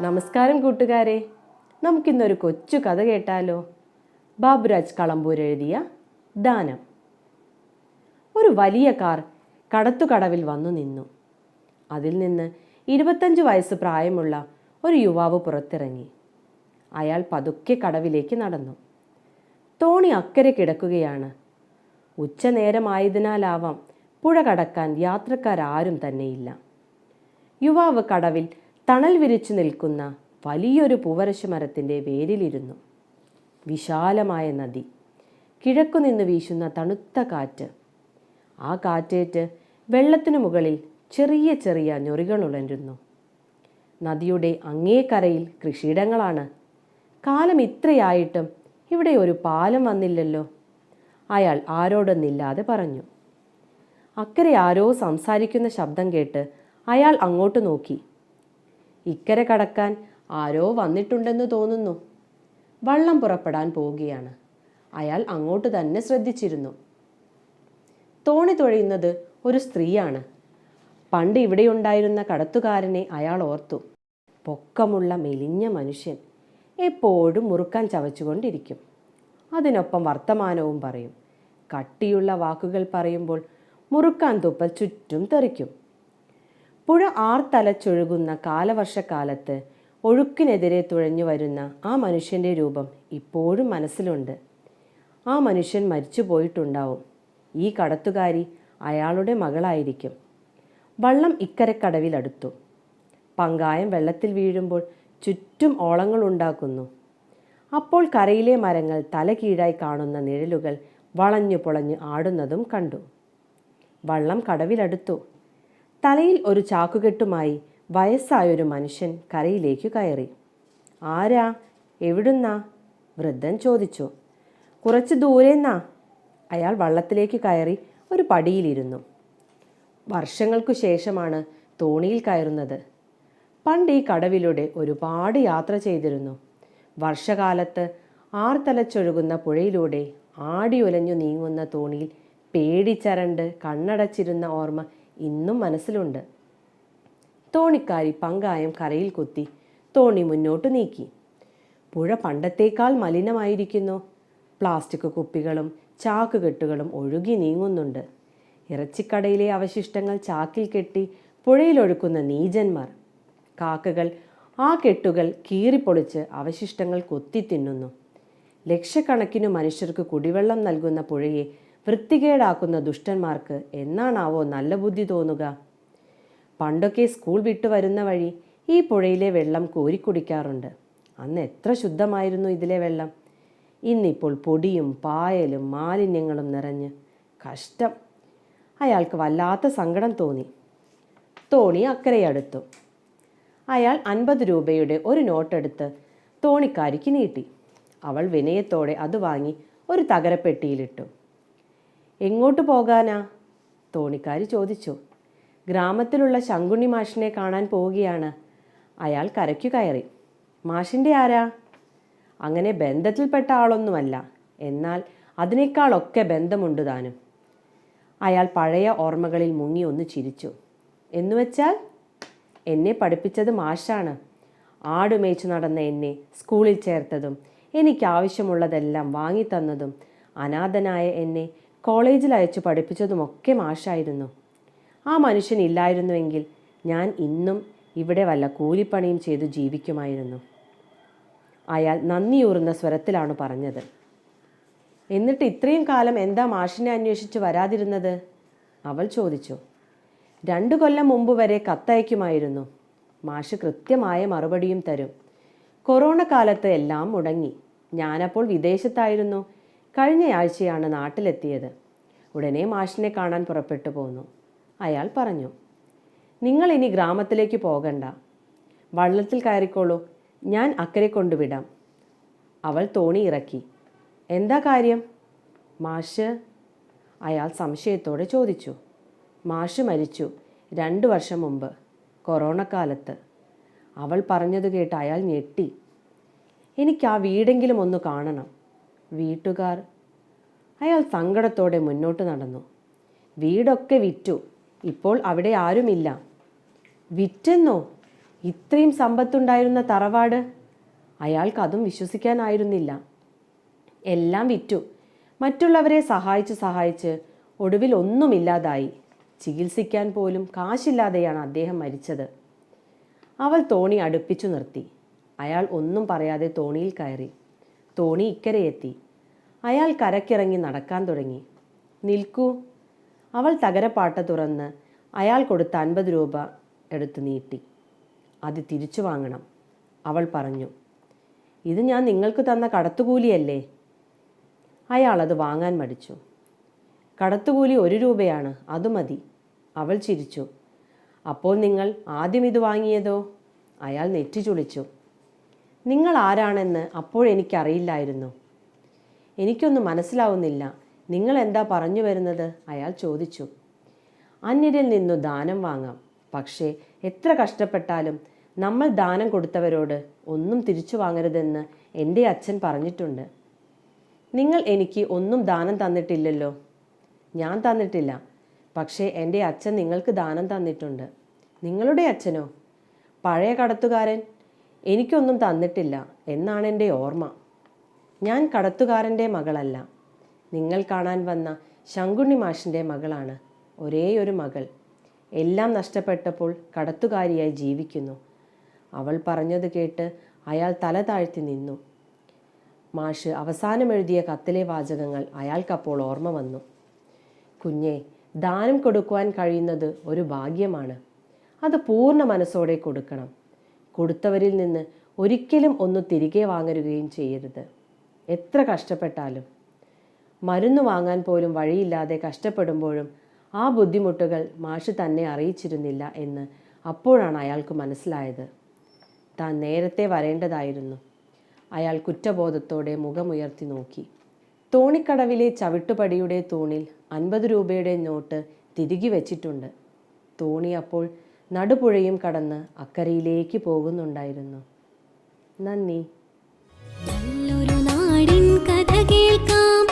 നമസ്കാരം കൂട്ടുകാരെ. നമുക്കിന്നൊരു കൊച്ചു കഥ കേട്ടാലോ? ബാബുരാജ് കളമ്പൂർ എഴുതിയ ദാനം. ഒരു വലിയ കാർ കടത്തുകടവിൽ വന്നു നിന്നു. അതിൽ നിന്ന് ഇരുപത്തഞ്ച് വയസ്സ് പ്രായമുള്ള ഒരു യുവാവ് പുറത്തിറങ്ങി. അയാൾ പതുക്കെ കടവിലേക്ക് നടന്നു. തോണി അക്കരെ കിടക്കുകയാണ്. ഉച്ചനേരമായതിനാലാവാം പുഴ കടക്കാൻ യാത്രക്കാരാരും തന്നെയില്ല. യുവാവ് കടവിൽ തണൽ വിരിച്ചു നിൽക്കുന്ന വലിയൊരു പൂവരശ മരത്തിന്റെ വേരിലിരുന്നു. വിശാലമായ നദി. കിഴക്കുനിന്ന് വീശുന്ന തണുത്ത കാറ്റ്. ആ കാറ്റേറ്റ് വെള്ളത്തിനു മുകളിൽ ചെറിയ ചെറിയ ഞൊറികൾ ഉണരുന്നു. നദിയുടെ അങ്ങേക്കരയിൽ കൃഷിയിടങ്ങളാണ്. കാലം ഇത്രയായിട്ടും ഇവിടെ ഒരു പാലം വന്നില്ലല്ലോ. അയാൾ ആരോടൊന്നില്ലാതെ പറഞ്ഞു. അക്കരെ ആരോ സംസാരിക്കുന്ന ശബ്ദം കേട്ട് അയാൾ അങ്ങോട്ട് നോക്കി. ഇക്കരെ കടക്കാൻ ആരോ വന്നിട്ടുണ്ടെന്ന് തോന്നുന്നു. വള്ളം പുറപ്പെടാൻ പോവുകയാണ്. അയാൾ അങ്ങോട്ട് തന്നെ ശ്രദ്ധിച്ചിരുന്നു. തോണി തുഴയുന്നത് ഒരു സ്ത്രീയാണ്. പണ്ട് ഇവിടെയുണ്ടായിരുന്ന കടത്തുകാരനെ അയാൾ ഓർത്തു. പൊക്കമുള്ള മെലിഞ്ഞ മനുഷ്യൻ എപ്പോഴും മുറുക്കാൻ ചവച്ചുകൊണ്ടിരിക്കും. അതിനൊപ്പം വർത്തമാനവും പറയും. കട്ടിയുള്ള വാക്കുകൾ പറയുമ്പോൾ മുറുക്കാൻ തുപ്പൽ ചുറ്റും തെറിക്കും. പുഴ ആർത്തലച്ചൊഴുകുന്ന കാലവർഷക്കാലത്ത് ഒഴുക്കിനെതിരെ തുഴഞ്ഞു വരുന്ന ആ മനുഷ്യന്റെ രൂപം ഇപ്പോഴും മനസ്സിലുണ്ട്. ആ മനുഷ്യൻ മരിച്ചു പോയിട്ടുണ്ടാവും. ഈ കടത്തുകാരി അയാളുടെ മകളായിരിക്കും. വള്ളം ഇക്കരെ കടവിലടുത്തു പങ്കായം വെള്ളത്തിൽ വീഴുമ്പോൾ ചുറ്റും ഓളങ്ങൾ ഉണ്ടാക്കുന്നു. അപ്പോൾ കരയിലെ മരങ്ങൾ തലകീഴായി കാണുന്ന നിഴലുകൾ വളഞ്ഞു പൊളഞ്ഞ് ആടുന്നതും കണ്ടു. വള്ളം കടവിലടുത്തു. തലയിൽ ഒരു ചാക്കുകെട്ടുമായി വയസ്സായൊരു മനുഷ്യൻ കരയിലേക്ക് കയറി. ആരാ? എവിടുന്നാ? വൃദ്ധൻ ചോദിച്ചു. കുറച്ച് ദൂരെന്നാ അയാൾ വള്ളത്തിലേക്ക് കയറി ഒരു പടിയിലിരുന്നു. വർഷങ്ങൾക്കു ശേഷമാണ് തോണിയിൽ കയറുന്നത്. പണ്ട് ഈ കടവിലൂടെ ഒരുപാട് യാത്ര ചെയ്തിരുന്നു. വർഷകാലത്ത് ആർത്തലച്ചൊഴുകുന്ന പുഴയിലൂടെ ആടിയുലഞ്ഞു നീങ്ങുന്ന തോണിയിൽ പേടിച്ചരണ്ട് കണ്ണടച്ചിരുന്ന ഓർമ്മ ഇന്നും മനസ്സിലുണ്ട്. തോണിക്കാരി പങ്കായം കരയിൽ കൊത്തി തോണി മുന്നോട്ട് നീക്കി. പുഴ പണ്ടത്തേക്കാൾ മലിനമായിരിക്കുന്നു. പ്ലാസ്റ്റിക് കുപ്പികളും ചാക്കുകെട്ടുകളും ഒഴുകി നീങ്ങുന്നുണ്ട്. ഇറച്ചിക്കടയിലെ അവശിഷ്ടങ്ങൾ ചാക്കിൽ കെട്ടി പുഴയിലൊഴുക്കുന്ന നീചന്മാർ. കാക്കകൾ ആ കെട്ടുകൾ കീറിപ്പൊളിച്ച് അവശിഷ്ടങ്ങൾ കൊത്തി തിന്നുന്നു ലക്ഷക്കണക്കിനു മനുഷ്യർക്ക് കുടിവെള്ളം നൽകുന്ന പുഴയെ വൃത്തികേടാക്കുന്ന ദുഷ്ടന്മാർക്ക് എന്നാണാവോ നല്ല ബുദ്ധി തോന്നുക? പണ്ടൊക്കെ സ്കൂൾ വിട്ടു വരുന്ന വഴി ഈ പുഴയിലെ വെള്ളം കോരിക്കുടിക്കാറുണ്ട് അന്ന് എത്ര ശുദ്ധമായിരുന്നു ഇതിലെ വെള്ളം. ഇന്നിപ്പോൾ പൊടിയും പായലും മാലിന്യങ്ങളും നിറഞ്ഞ് കഷ്ടം. അയാൾക്ക് വല്ലാത്ത സങ്കടം തോന്നി. തോണി അക്കരയടുത്തു. അയാൾ അൻപത് രൂപയുടെ ഒരു നോട്ടെടുത്ത് തോണിക്കാരിക്ക് നീട്ടി. അവൾ വിനയത്തോടെ അത് വാങ്ങി ഒരു തകരപ്പെട്ടിയിലിട്ടു. എങ്ങോട്ട് പോകാനാ? തോണിക്കാരി ചോദിച്ചു. ഗ്രാമത്തിലുള്ള ശങ്കുണ്ണി മാഷിനെ കാണാൻ പോവുകയാണ്. അയാൾ കരയ്ക്കു കയറി. മാഷിന്റെ ആരാ? അങ്ങനെ ബന്ധത്തിൽപ്പെട്ട ആളൊന്നുമല്ല. എന്നാൽ അതിനേക്കാളൊക്കെ ബന്ധമുണ്ട് താനും. അയാൾ പഴയ ഓർമ്മകളിൽ മുങ്ങി ഒന്ന് ചിരിച്ചു. എന്നുവെച്ചാൽ? എന്നെ പഠിപ്പിച്ചത് മാഷാണ്. ആടുമേച്ചു നടന്ന എന്നെ സ്കൂളിൽ ചേർത്തതും എനിക്കാവശ്യമുള്ളതെല്ലാം വാങ്ങിത്തന്നതും അനാഥനായ എന്നെ കോളേജിൽ അയച്ചു പഠിപ്പിച്ചതുമൊക്കെ മാഷായിരുന്നു. ആ മനുഷ്യൻ ഇല്ലായിരുന്നുവെങ്കിൽ ഞാൻ ഇന്നും ഇവിടെ വല്ല കൂലിപ്പണിയും ചെയ്ത് ജീവിക്കുമായിരുന്നു. അയാൾ നന്ദിയൂറുന്ന സ്വരത്തിലാണ് പറഞ്ഞത്. എന്നിട്ട് ഇത്രയും കാലം എന്താ മാഷിനെ അന്വേഷിച്ച് വരാതിരുന്നത്? അവൾ ചോദിച്ചു. രണ്ടു കൊല്ലം മുമ്പ് വരെ കത്തയക്കുമായിരുന്നു. മാഷ് കൃത്യമായ മറുപടിയും തരും. കൊറോണ കാലത്ത് എല്ലാം മുടങ്ങി. ഞാനപ്പോൾ വിദേശത്തായിരുന്നു. കഴിഞ്ഞയാഴ്ചയാണ് നാട്ടിലെത്തിയത്. ഉടനെ മാഷിനെ കാണാൻ പുറപ്പെട്ടു പോന്നു. അയാൾ പറഞ്ഞു നിങ്ങൾ ഇനി ഗ്രാമത്തിലേക്ക് പോകണ്ട. വള്ളത്തിൽ കയറിക്കോളൂ. ഞാൻ അക്കരെ കൊണ്ടുവിടാം. അവൾ തോണി ഇറക്കി. എന്താ കാര്യം? മാഷ് അയാൾ സംശയത്തോടെ ചോദിച്ചു. മാഷ് മരിച്ചു രണ്ടു വർഷം മുമ്പ് കൊറോണ കാലത്ത് അവൾ പറഞ്ഞത് കേട്ട് അയാൾ ഞെട്ടി. എനിക്ക് ആ വീടെങ്കിലും ഒന്ന് കാണണം. വീട്ടുകാർ. അയാൾ സങ്കടത്തോടെ മുന്നോട്ട് നടന്നു. വീടൊക്കെ വിറ്റു. ഇപ്പോൾ അവിടെ ആരുമില്ല. വിറ്റെന്നോ? ഇത്രയും സമ്പത്തുണ്ടായിരുന്ന തറവാട്? അയാൾക്കതും വിശ്വസിക്കാനായിരുന്നില്ല. എല്ലാം വിറ്റു. മറ്റുള്ളവരെ സഹായിച്ച് സഹായിച്ച് ഒടുവിൽ ഒന്നുമില്ലാതായി. ചികിത്സിക്കാൻ പോലും കാശില്ലാതെയാണ് അദ്ദേഹം മരിച്ചത്. അവൾ തോണി അടുപ്പിച്ചു നിർത്തി. അയാൾ ഒന്നും പറയാതെ തോണിയിൽ കയറി. തോണി ഇക്കരയെത്തി. അയാൾ കരക്കിറങ്ങി നടക്കാൻ തുടങ്ങി. നിൽക്കൂ. അവൾ തകരപ്പാട്ട തുറന്ന് അയാൾ കൊടുത്ത അൻപത് രൂപ എടുത്ത് നീട്ടി. അത് തിരിച്ചു വാങ്ങണം അവൾ പറഞ്ഞു. ഇത് ഞാൻ നിങ്ങൾക്ക് തന്ന കടത്തുകൂലിയല്ലേ? അയാൾ അത് വാങ്ങാൻ മടിച്ചു. കടത്തുകൂലി ഒരു രൂപയാണ് അത് മതി അവൾ ചിരിച്ചു. അപ്പോൾ നിങ്ങൾ ആദ്യം ഇത് വാങ്ങിയതോ? അയാൾ നെറ്റി ചുളിച്ചു നിങ്ങൾ ആരാണെന്ന് അപ്പോഴെനിക്കറിയില്ലായിരുന്നു എനിക്കൊന്നും മനസ്സിലാവുന്നില്ല. നിങ്ങൾ എന്താ പറഞ്ഞു വരുന്നത്? അയാൾ ചോദിച്ചു. അന്യരിൽ നിന്നു ദാനം വാങ്ങാം. പക്ഷേ എത്ര കഷ്ടപ്പെട്ടാലും നമ്മൾ ദാനം കൊടുത്തവരോട് ഒന്നും തിരിച്ചു വാങ്ങരുതെന്ന് എന്റെ അച്ഛൻ പറഞ്ഞിട്ടുണ്ട്. നിങ്ങൾ എനിക്ക് ഒന്നും ദാനം തന്നിട്ടില്ലല്ലോ. ഞാൻ തന്നിട്ടില്ല. പക്ഷേ എന്റെ അച്ഛൻ നിങ്ങൾക്ക് ദാനം തന്നിട്ടുണ്ട്. നിങ്ങളുടെ അച്ഛനോ? പഴയ കടത്തുകാരൻ എനിക്കൊന്നും തന്നിട്ടില്ല എന്നാണ് എന്റെ ഓർമ്മ. ഞാൻ കടത്തുകാരന്റെ മകളല്ല. നിങ്ങൾ കാണാൻ വന്ന ശങ്കുണ്ണി മാഷിന്റെ മകളാണ് ഒരേ ഒരു മകൾ. എല്ലാം നഷ്ടപ്പെട്ടപ്പോൾ കടത്തുകാരിയായി ജീവിക്കുന്നു. അവൾ പറഞ്ഞത് കേട്ട് അയാൾ തല താഴ്ത്തി നിന്നു. മാഷ് അവസാനം എഴുതിയ കത്തിലെ വാചകങ്ങൾ അയാൾക്കപ്പോൾ ഓർമ്മ വന്നു. കുഞ്ഞെ ദാനം കൊടുക്കുവാൻ കഴിയുന്നത് ഒരു ഭാഗ്യമാണ്. അത് പൂർണ മനസ്സോടെ കൊടുക്കണം. കൊടുത്തവരിൽ നിന്ന് ഒരിക്കലും ഒന്ന് തിരികെ വാങ്ങരുകയും ചെയ്യരുത്. എത്ര കഷ്ടപ്പെട്ടാലും. മരുന്ന് വാങ്ങാൻ പോലും വഴിയില്ലാതെ കഷ്ടപ്പെടുമ്പോഴും ആ ബുദ്ധിമുട്ടുകൾ മാഷ് തന്നെ അറിയിച്ചിരുന്നില്ല എന്ന് അപ്പോഴാണ് അയാൾക്ക് മനസ്സിലായത്. താൻ നേരത്തെ വരേണ്ടതായിരുന്നു. അയാൾ കുറ്റബോധത്തോടെ മുഖമുയർത്തി നോക്കി. തോണിക്കടവിലെ ചവിട്ടുപടിയുടെ തൂണിൽ അൻപത് രൂപയുടെ നോട്ട് തിരികെ വെച്ചിട്ടുണ്ട്. തോണി അപ്പോൾ നടുപുഴയും കടന്ന് അക്കരയിലേക്ക് പോകുന്നുണ്ടായിരുന്നു. നന്ദി. നല്ലൊരു നാടിൻ കഥ കേൾക്കാം.